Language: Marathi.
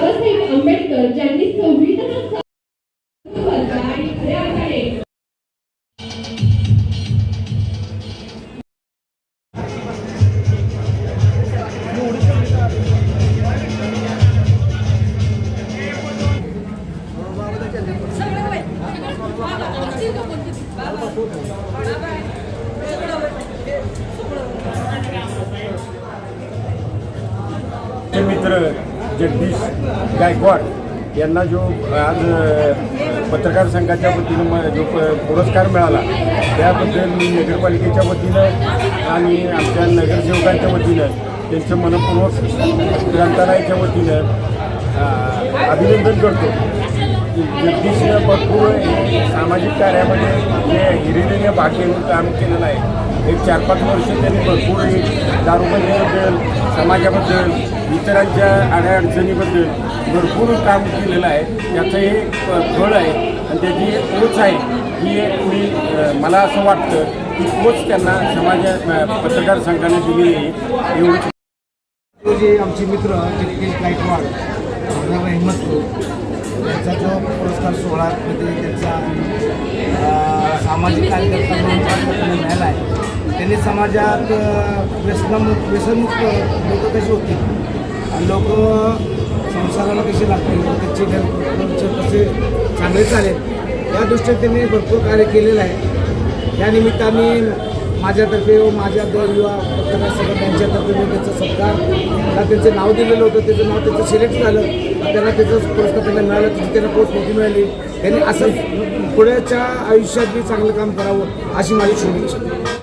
बाबासाहेब आंबेडकर ज्यांनी संविधानाचा मित्र जगदीश गायकवाड यांना जो आज पत्रकार संघाच्या वतीनं म- जो प- पुरस्कार मिळाला त्याबद्दल मी नगरपालिकेच्या वतीनं आणि आमच्या नगरसेवकांच्या वतीनं त्यांचं मनपूर्वक ग्रंथालयाच्या वतीनं अभिनंदन करतो. जगदीशनं भरपूर सामाजिक कार्यामध्ये जे हिरिरीने भाग घेऊन काम केलेलं आहे एक चार पाच वर्ष त्यांनी भरपूर हे दारूबंदीबद्दल समाजाबद्दल इतरांच्या अडचणीबद्दल भरपूर काम केलेलं आहे. त्याचं हे फळ आहे आणि त्याची एक पोच आहे. ही एक मी मला असं वाटतं की पोच त्यांना समाजा पत्रकार संघाने दिलेली आहे. एवढी जे आमचे मित्र जगदीश गायकवाड आमदार हिम्मतपूर त्यांचा जो पुरस्कार सोहळा त्यांचा सामाजिक कार्यकर्ता म्हणून त्यांनी समाजात अं, व्यसनामुक्त व्यसनमुक्त लोक कशी होतील लोक संसाराला कसे लागतील? त्यांचे घर कसे चांगले चालेल? या दृष्टीने त्यांनी भरपूर कार्य केलेलं आहे. या निमित्ताने माझ्यातर्फे व माझ्या दोन युवा पत्रकार संघ त्यांच्यातर्फे मी त्यांचा सत्कार त्यांचं नाव दिलेलं होतं त्याचं नाव त्याचं सिलेक्ट झालं. त्यांना त्याचं पुरस्कार त्यांना मिळालं तिथे त्यांना पोस्ट मोठी मिळाली. त्यांनी असं पुढेच्या आयुष्यात बी चांगलं काम करावं अशी माझी शुभेच्छा.